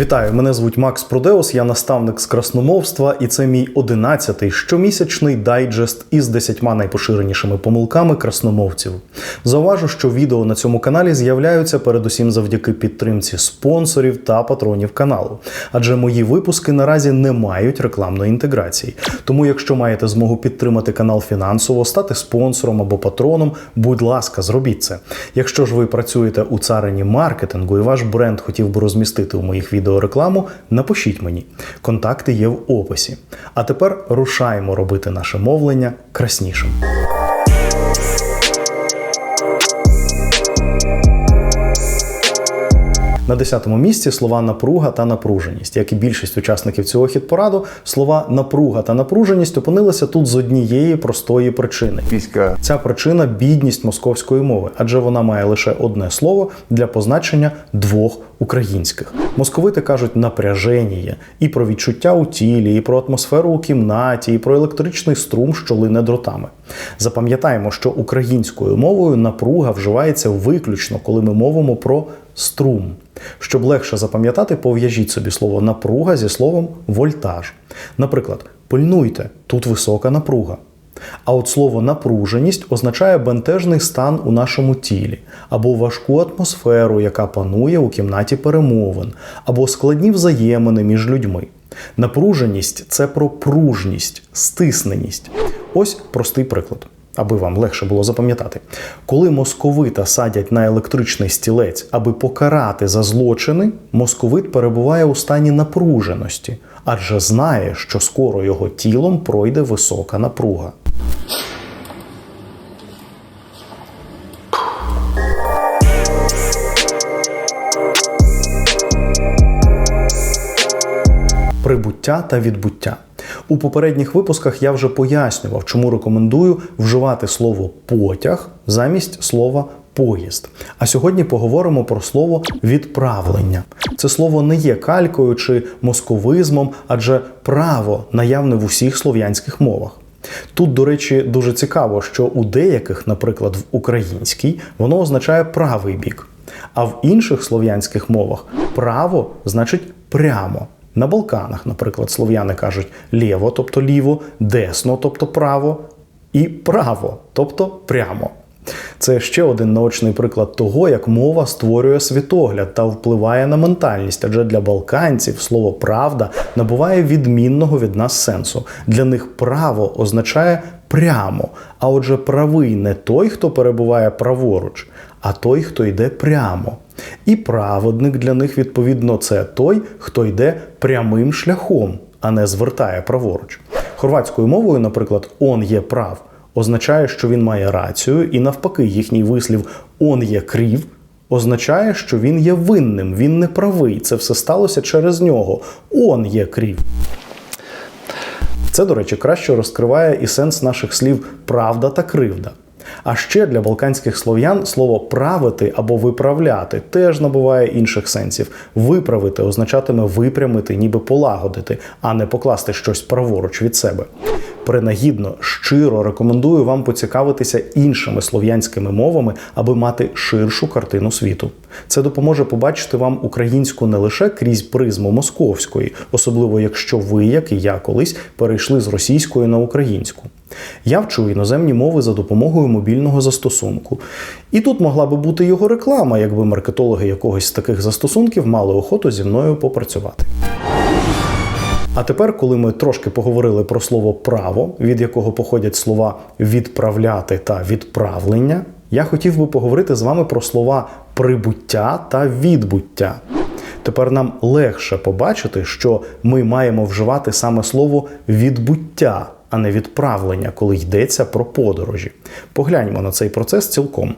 Вітаю, мене звуть Макс Продеус, я наставник з красномовства, і це мій одинадцятий щомісячний дайджест із 10 найпоширенішими помилками красномовців. Зауважу, що відео на цьому каналі з'являються передусім завдяки підтримці спонсорів та патронів каналу, адже мої випуски наразі не мають рекламної інтеграції. Тому, якщо маєте змогу підтримати канал фінансово, стати спонсором або патроном, будь ласка, зробіть це. Якщо ж ви працюєте у царині маркетингу і ваш бренд хотів би розмістити у моїх відео рекламу, напишіть мені. Контакти є в описі. А тепер рушаємо робити наше мовлення краснішим. На 10-му місці слова напруга та напруженість. Як і більшість учасників цього хіт-пораду, слова напруга та напруженість опинилися тут з однієї простої причини. Піська. Ця причина бідність московської мови, адже вона має лише одне слово для позначення двох українських. Московити кажуть напряженіє і про відчуття у тілі, і про атмосферу у кімнаті, і про електричний струм, що лине дротами. Запам'ятаємо, що українською мовою напруга вживається виключно, коли ми мовимо про струм. Щоб легше запам'ятати, пов'яжіть собі слово напруга зі словом вольтаж. Наприклад, пильнуйте, тут висока напруга. А от слово напруженість означає бентежний стан у нашому тілі, або важку атмосферу, яка панує у кімнаті перемовин, або складні взаємини між людьми. Напруженість це про пружність, стисненість. Ось простий приклад, аби вам легше було запам'ятати. Коли московита садять на електричний стілець, аби покарати за злочини, московит перебуває у стані напруженості, адже знає, що скоро його тілом пройде висока напруга. Прибуття та відбуття. У попередніх випусках я вже пояснював, чому рекомендую вживати слово потяг замість слова поїзд. А сьогодні поговоримо про слово відправлення. Це слово не є калькою чи московизмом, адже право наявне в усіх слов'янських мовах. Тут, до речі, дуже цікаво, що у деяких, наприклад, в українській, воно означає правий бік, а в інших слов'янських мовах право значить прямо. На Балканах, наприклад, слов'яни кажуть лєво, тобто ліво, десно, тобто право, і право, тобто прямо. Це ще один наочний приклад того, як мова створює світогляд та впливає на ментальність, адже для балканців слово правда набуває відмінного від нас сенсу. Для них право означає прямо. А отже, правий не той, хто перебуває праворуч, а той, хто йде прямо. І праведник для них, відповідно, це той, хто йде прямим шляхом, а не звертає праворуч. Хорватською мовою, наприклад, он є прав означає, що він має рацію, і навпаки, їхній вислів он є крів. Означає, що він є винним, він не правий. Це все сталося через нього. Он є крів. Це, до речі, краще розкриває і сенс наших слів правда та кривда. А ще для балканських слов'ян слово правити або виправляти теж набуває інших сенсів. Виправити означатиме випрямити, ніби полагодити, а не покласти щось праворуч від себе. Принагідно, щиро рекомендую вам поцікавитися іншими слов'янськими мовами, аби мати ширшу картину світу. Це допоможе побачити вам українську не лише крізь призму московської, особливо якщо ви, як і я колись, перейшли з російської на українську. Я вчу іноземні мови за допомогою мобільного застосунку. І тут могла би бути його реклама, якби маркетологи якогось з таких застосунків мали охоту зі мною попрацювати. А тепер, коли ми трошки поговорили про слово право, від якого походять слова відправляти та відправлення, я хотів би поговорити з вами про слова прибуття та відбуття. Тепер нам легше побачити, що ми маємо вживати саме слово відбуття, а не відправлення, коли йдеться про подорожі. Погляньмо на цей процес цілком.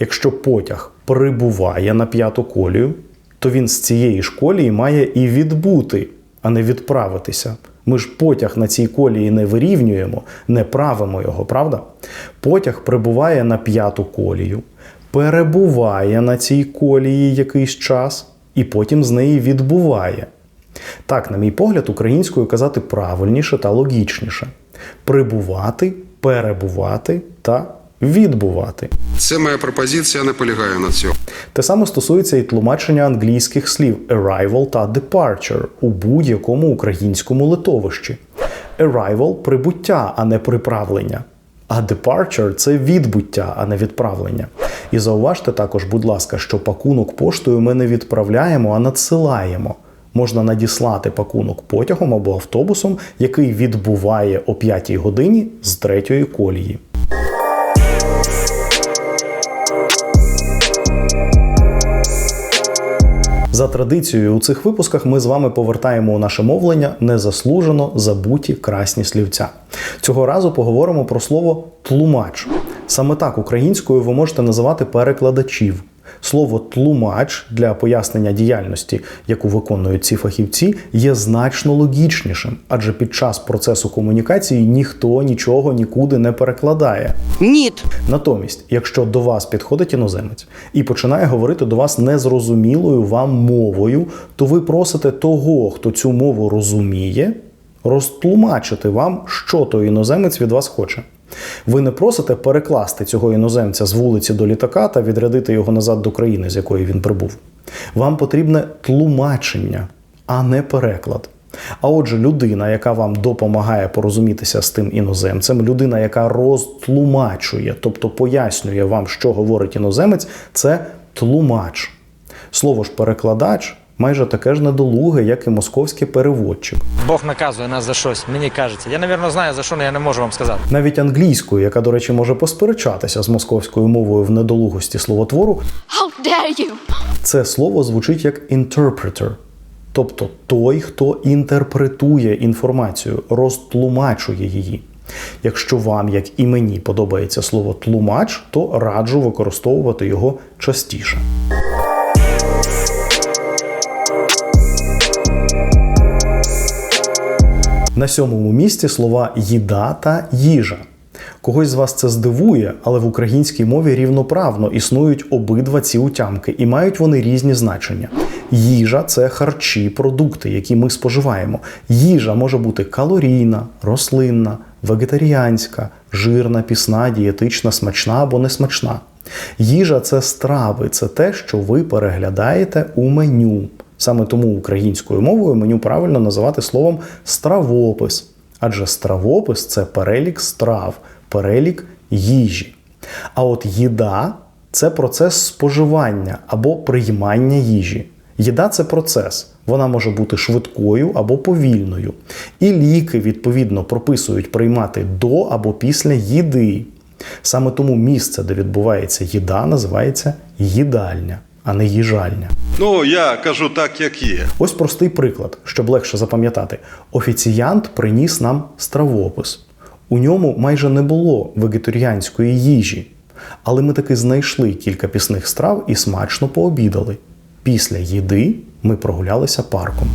Якщо потяг прибуває на п'яту колію, то він з цієї ж колії має і відбути а не відправитися. Ми ж потяг на цій колії не вирівнюємо, не правимо його, правда? Потяг прибуває на п'яту колію, перебуває на цій колії якийсь час і потім з неї відбуває. Так, на мій погляд, українською казати правильніше та логічніше: прибувати, перебувати та відбувати. Це моя пропозиція, наполягаю на цьому. Те саме стосується і тлумачення англійських слів arrival та departure у будь-якому українському литовищі. Arrival – прибуття, а не приправлення. А departure – це відбуття, а не відправлення. І зауважте також, будь ласка, що пакунок поштою ми не відправляємо, а надсилаємо. Можна надіслати пакунок потягом або автобусом, який відбуває о 5 годині з третьої колії. За традицією у цих випусках ми з вами повертаємо у наше мовлення незаслужено забуті красні слівця. Цього разу поговоримо про слово тлумач. Саме так українською ви можете називати перекладачів. Слово тлумач для пояснення діяльності, яку виконують ці фахівці, є значно логічнішим, адже під час процесу комунікації ніхто нічого нікуди не перекладає. Ніт. Натомість, якщо до вас підходить іноземець і починає говорити до вас незрозумілою вам мовою, то ви просите того, хто цю мову розуміє, розтлумачити вам, що той іноземець від вас хоче. Ви не просите перекласти цього іноземця з вулиці до літака та відрядити його назад до країни, з якої він прибув. Вам потрібне тлумачення, а не переклад. А отже, людина, яка вам допомагає порозумітися з тим іноземцем, людина, яка розтлумачує, тобто пояснює вам, що говорить іноземець, це тлумач. Слово ж перекладач майже таке ж недолуге, як і московський переводчик. Бог наказує нас за щось, мені кажеться. Я, напевно, знаю за що, але я не можу вам сказати. Навіть англійською, яка, до речі, може посперечатися з московською мовою в недолугості словотвору, How dare you! це слово звучить як interpreter, тобто той, хто інтерпретує інформацію, розтлумачує її. Якщо вам, як і мені, подобається слово тлумач, то раджу використовувати його частіше. На сьомому місці слова їда та їжа. Когось з вас це здивує, але в українській мові рівноправно існують обидва ці утямки, і мають вони різні значення. Їжа це харчі, продукти, які ми споживаємо. Їжа може бути калорійна, рослинна, вегетаріанська, жирна, пісна, дієтична, смачна або несмачна. Їжа це страви, це те, що ви переглядаєте у меню. Саме тому українською мовою меню правильно називати словом стравопис. Адже стравопис це перелік страв, перелік їжі. А от їда це процес споживання або приймання їжі. Їда це процес. Вона може бути швидкою або повільною. І ліки, відповідно, прописують приймати до або після їди. Саме тому місце, де відбувається їда, називається їдальня, а не їжальня. Ну, я кажу так, як є. Ось простий приклад, щоб легше запам'ятати. Офіціянт приніс нам стравопис. У ньому майже не було вегетаріанської їжі, але ми таки знайшли кілька пісних страв і смачно пообідали. Після їди ми прогулялися парком.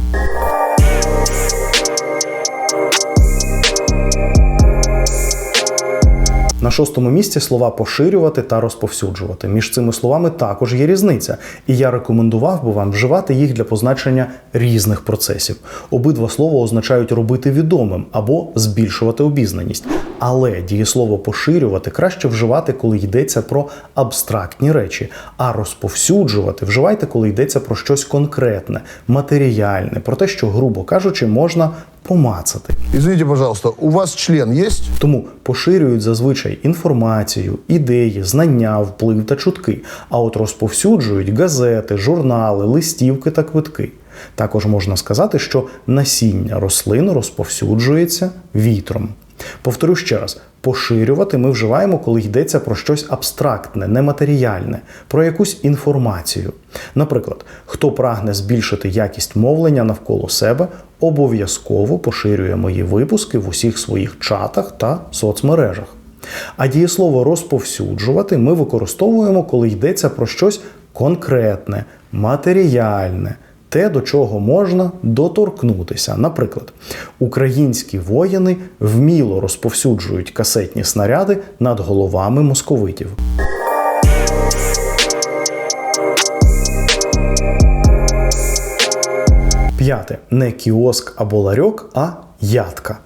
На шостому місці слова поширювати та розповсюджувати. Між цими словами також є різниця, і я рекомендував би вам вживати їх для позначення різних процесів. Обидва слова означають робити відомим або збільшувати обізнаність. Але дієслово поширювати краще вживати, коли йдеться про абстрактні речі, а розповсюджувати вживайте, коли йдеться про щось конкретне, матеріальне, про те, що, грубо кажучи, можна помацати. Извините, пожалуйста, у вас член есть? Тому поширюють зазвичай інформацію, ідеї, знання, вплив та чутки, а от розповсюджують газети, журнали, листівки та квитки. Також можна сказати, що насіння рослин розповсюджується вітром. Повторю ще раз: поширювати ми вживаємо, коли йдеться про щось абстрактне, нематеріальне, про якусь інформацію. Наприклад, хто прагне збільшити якість мовлення навколо себе, обов'язково поширює мої випуски в усіх своїх чатах та соцмережах. А дієслово розповсюджувати ми використовуємо, коли йдеться про щось конкретне, матеріальне, те, до чого можна доторкнутися. Наприклад, українські воїни вміло розповсюджують касетні снаряди над головами московитів. П'яте не кіоск або ларьок, а ядка.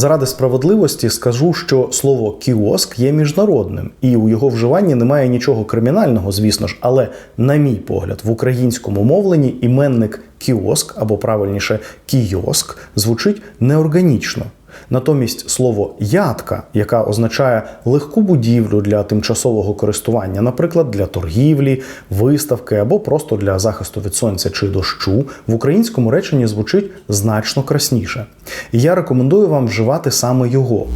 Заради справедливості скажу, що слово кіоск є міжнародним, і у його вживанні немає нічого кримінального, звісно ж, але, на мій погляд, в українському мовленні іменник кіоск або правильніше кіоск звучить неорганічно. Натомість слово ядка, яка означає легку будівлю для тимчасового користування, наприклад, для торгівлі, виставки або просто для захисту від сонця чи дощу, в українському реченні звучить значно красніше. І я рекомендую вам вживати саме його.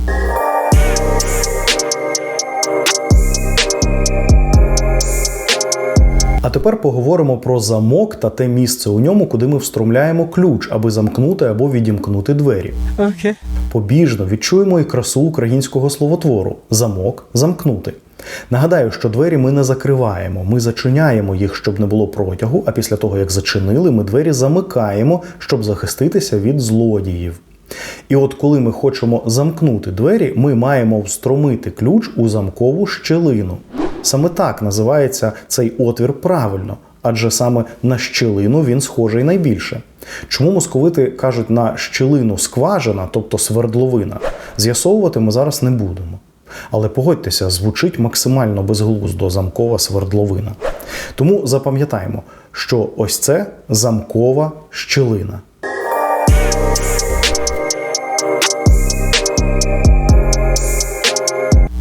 А тепер поговоримо про замок та те місце у ньому, куди ми встромляємо ключ, аби замкнути або відімкнути двері. Окей. Побіжно відчуємо і красу українського словотвору замок замкнути. Нагадаю, що двері ми не закриваємо, ми зачиняємо їх, щоб не було протягу, а після того, як зачинили, ми двері замикаємо, щоб захиститися від злодіїв. І от коли ми хочемо замкнути двері, ми маємо встромити ключ у замкову щелину. Саме так називається цей отвір правильно, адже саме на щелину він схожий найбільше. Чому московити кажуть на щелину скважина, тобто свердловина, з'ясовувати ми зараз не будемо. Але погодьтеся, звучить максимально безглуздо замкова свердловина. Тому запам'ятаємо, що ось це замкова щелина.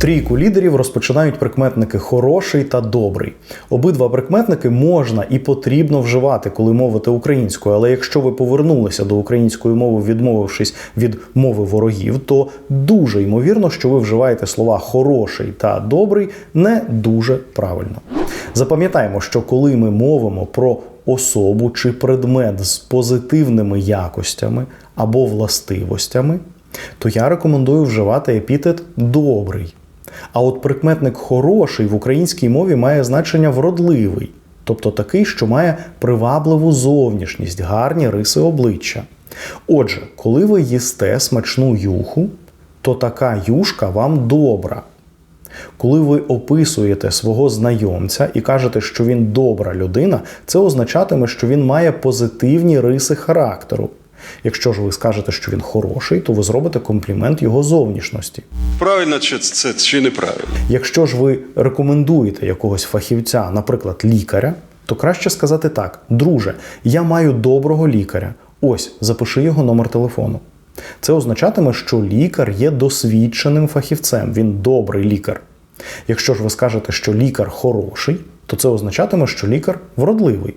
Трійку лідерів розпочинають прикметники хороший та добрий. Обидва прикметники можна і потрібно вживати, коли мовити українською. Але якщо ви повернулися до української мови, відмовившись від мови ворогів, то дуже ймовірно, що ви вживаєте слова хороший та добрий не дуже правильно. Запам'ятаємо, що коли ми мовимо про особу чи предмет з позитивними якостями або властивостями, то я рекомендую вживати епітет добрий. А от прикметник хороший в українській мові має значення вродливий, тобто такий, що має привабливу зовнішність, гарні риси обличчя. Отже, коли ви їсте смачну юху, то така юшка вам добра. Коли ви описуєте свого знайомця і кажете, що він добра людина, це означатиме, що він має позитивні риси характеру. Якщо ж ви скажете, що він хороший, то ви зробите комплімент його зовнішності. Правильно чи це чи неправильно? Якщо ж ви рекомендуєте якогось фахівця, наприклад, лікаря, то краще сказати так: друже, я маю доброго лікаря. Ось, запиши його номер телефону. Це означатиме, що лікар є досвідченим фахівцем, він добрий лікар. Якщо ж ви скажете, що лікар хороший, то це означатиме, що лікар вродливий.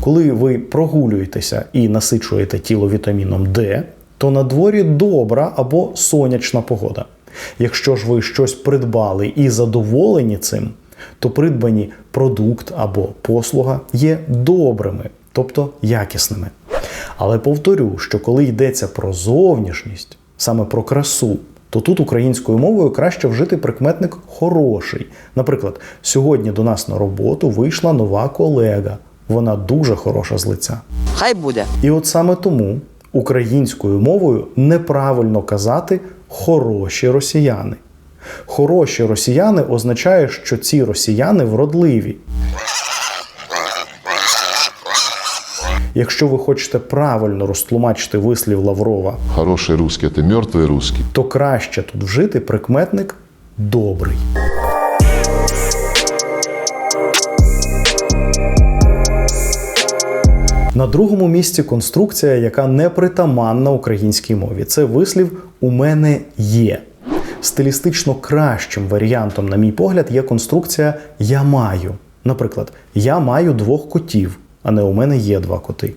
Коли ви прогулюєтеся і насичуєте тіло вітаміном D, то на дворі добра або сонячна погода. Якщо ж ви щось придбали і задоволені цим, то придбані продукт або послуга є добрими, тобто якісними. Але повторю, що коли йдеться про зовнішність, саме про красу, то тут українською мовою краще вжити прикметник хороший. Наприклад, сьогодні до нас на роботу вийшла нова колега. Вона дуже хороша з лиця. Хай буде. І от саме тому українською мовою неправильно казати хороші росіяни. Хороші росіяни означає, що ці росіяни вродливі. Якщо ви хочете правильно розтлумачити вислів Лаврова, Хороший русский – это мертвый русский. то краще тут вжити прикметник добрий. На другому місці конструкція, яка не притаманна українській мові. Це вислів у мене є. Стилістично кращим варіантом, на мій погляд, є конструкція я маю. Наприклад, я маю двох котів, а не у мене є два коти.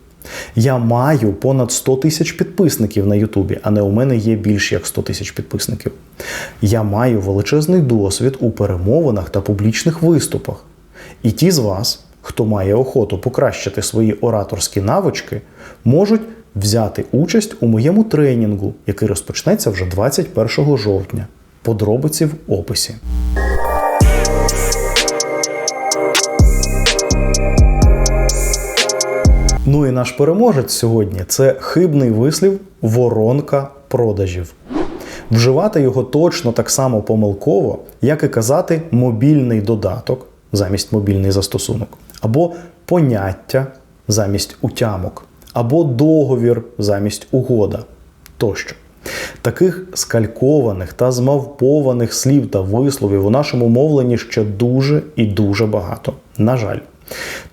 Я маю понад 100 тисяч підписників на Ютубі, а не у мене є більш як 100 тисяч підписників. Я маю величезний досвід у перемовинах та публічних виступах. І ті з вас, хто має охоту покращити свої ораторські навички, можуть взяти участь у моєму тренінгу, який розпочнеться вже 21 жовтня. Подробиці в описі. Ну і наш переможець сьогодні це хибний вислів воронка продажів. Вживати його точно так само помилково, як і казати мобільний додаток замість мобільний застосунок, або поняття замість утямок, або договір замість угода тощо. Таких скалькованих та змавпованих слів та висловів у нашому мовленні ще дуже і дуже багато. На жаль.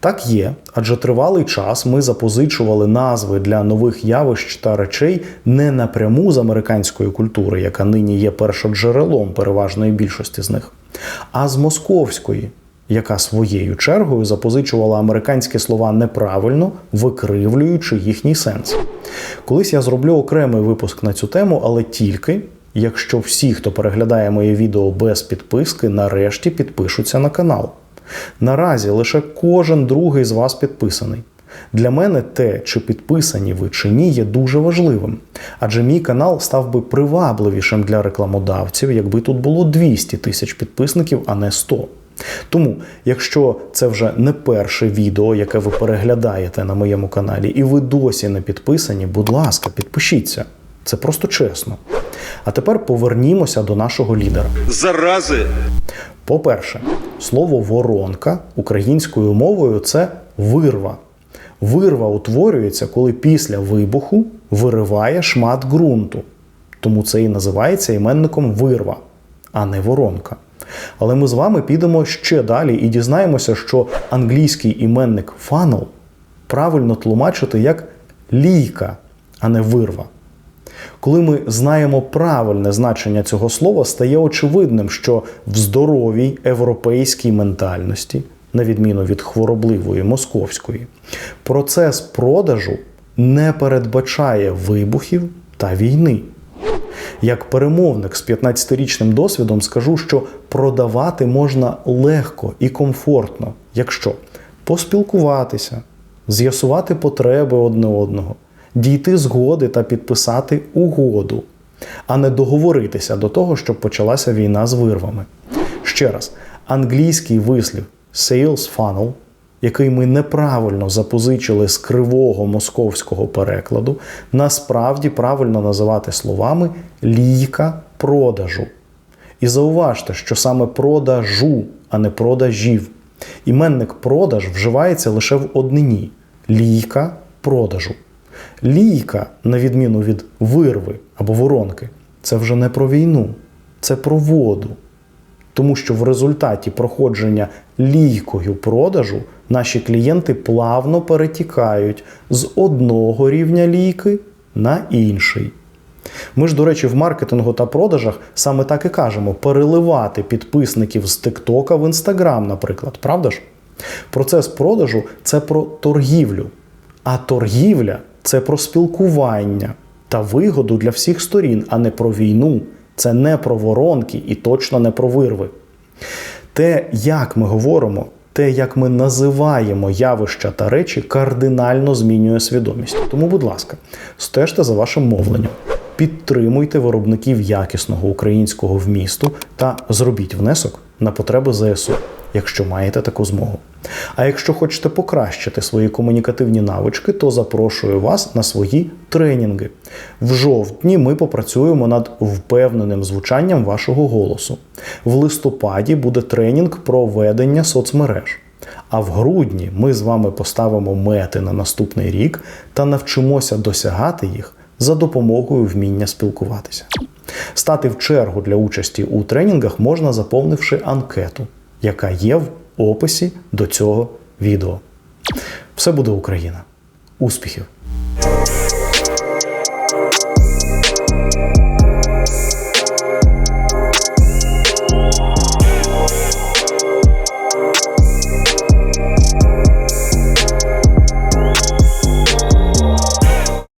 Так є, адже тривалий час ми запозичували назви для нових явищ та речей не напряму з американської культури, яка нині є першоджерелом переважної більшості з них, а з московської, яка своєю чергою запозичувала американські слова неправильно, викривлюючи їхній сенс. Колись я зроблю окремий випуск на цю тему, але тільки якщо всі, хто переглядає моє відео без підписки, нарешті підпишуться на канал. Наразі лише кожен другий з вас підписаний. Для мене те, чи підписані ви чи ні, є дуже важливим, адже мій канал став би привабливішим для рекламодавців, якби тут було 200 тисяч підписників, а не 100. Тому, якщо це вже не перше відео, яке ви переглядаєте на моєму каналі, і ви досі не підписані, будь ласка, підпишіться. Це просто чесно. А тепер повернімося до нашого лідера. Зарази! По-перше, слово воронка українською мовою це вирва. Вирва утворюється, коли після вибуху вириває шмат ґрунту. Тому це і називається іменником вирва, а не воронка. Але ми з вами підемо ще далі і дізнаємося, що англійський іменник funnel правильно тлумачити як лійка, а не вирва. Коли ми знаємо правильне значення цього слова, стає очевидним, що в здоровій європейській ментальності, на відміну від хворобливої московської, процес продажу не передбачає вибухів та війни. Як перемовник з 15-річним досвідом скажу, що продавати можна легко і комфортно, якщо поспілкуватися, з'ясувати потреби одне одного, дійти згоди та підписати угоду, а не договоритися до того, щоб почалася війна з вирвами. Ще раз, англійський вислів sales funnel, який ми неправильно запозичили з кривого московського перекладу, насправді правильно називати словами лійка продажу. І зауважте, що саме продажу, а не продажів. Іменник продаж вживається лише в однині лійка продажу. Лійка, на відміну від вирви або воронки, це вже не про війну, це про воду. Тому що в результаті проходження лійкою продажу наші клієнти плавно перетікають з одного рівня лійки на інший. Ми ж, до речі, в маркетингу та продажах саме так і кажемо: переливати підписників з Тиктока в Інстаграм, наприклад, правда ж? Процес продажу це про торгівлю, а торгівля це про спілкування та вигоду для всіх сторін, а не про війну. Це не про воронки і точно не про вирви. Те, як ми говоримо, те, як ми називаємо явища та речі, кардинально змінює свідомість. Тому, будь ласка, стежте за вашим мовленням, підтримуйте виробників якісного українського вмісту та зробіть внесок на потреби ЗСУ, якщо маєте таку змогу. А якщо хочете покращити свої комунікативні навички, то запрошую вас на свої тренінги. В жовтні ми попрацюємо над впевненим звучанням вашого голосу. В листопаді буде тренінг про ведення соцмереж. А в грудні ми з вами поставимо мети на наступний рік та навчимося досягати їх за допомогою вміння спілкуватися. Стати в чергу для участі у тренінгах можна заповнивши анкету, яка є в описі до цього відео. Все буде Україна. Успіхів!